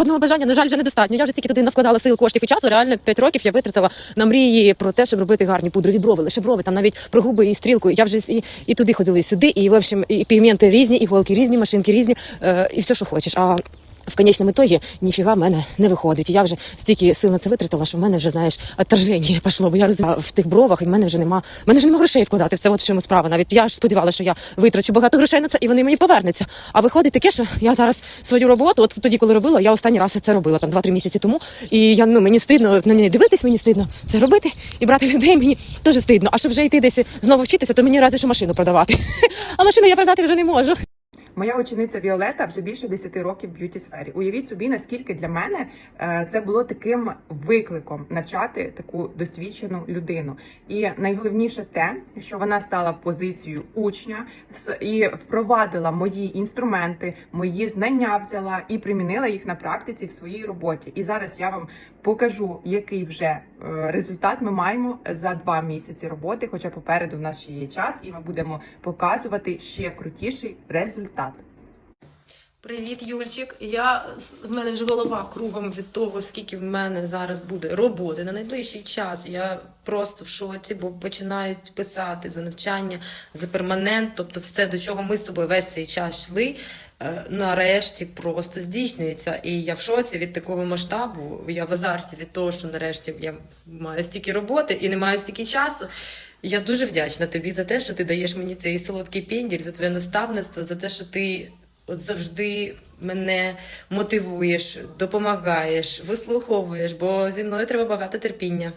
одного бажання, на жаль, вже недостатньо. Я вже стільки туди навкладала сил, коштів і часу. Реально 5 років я витратила на мрії про те, щоб робити гарні пудрові брови. Лише брови, там навіть про губи і стрілку. Я вже і, і туди ходила, і сюди, і в общем, і пігменти різні, і голки різні, машинки різні, е, і все, що хочеш. А в конечному ітогі ніфіга в мене не виходить. Я вже стільки сил на це витратила, що в мене вже знаєш отторження пішло. Бо я розумію, в тих бровах, і в мене вже нема. В мене вже нема грошей вкладати. Це от в чому справа. Навіть я ж сподівалася, що я витрачу багато грошей на це, і вони мені повернуться. А виходить таке, що я зараз свою роботу, от тоді, коли робила, я останній раз це робила там 2-3 місяці тому. І я ну мені стидно на неї дивитись, мені стидно це робити і брати людей. Мені теж стидно. А щоб вже йти десь знову вчитися, то мені разве що машину продавати. А машину я продати вже не можу. Моя учениця Віолета вже більше 10 років в б'юті сфері. Уявіть собі, наскільки для мене е, це було таким викликом навчати таку досвідчену людину. І найголовніше те, що вона стала в позицію учня і впровадила мої інструменти, мої знання взяла і примінила їх на практиці в своїй роботі. І зараз я вам покажу, який вже результат ми маємо за два місяці роботи. Хоча попереду в нас ще є час, і ми будемо показувати ще крутіший результат. Привіт, Юльчик. Я в мене вже голова кругом від того, скільки в мене зараз буде роботи на найближчий час. Я просто в шоці, бо починають писати за навчання, за перманент, тобто все, до чого ми з тобою весь цей час йшли. е, Нарешті просто здійснюється, і я в шоці від такого масштабу. Я в азарті від того, що нарешті я маю стільки роботи і не маю стільки часу. Я дуже вдячна тобі за те, що ти даєш мені цей солодкий пінділь, за твоє наставництво, за те, що ти от завжди мене мотивуєш, допомагаєш, вислуховуєш, бо зі мною треба багато терпіння.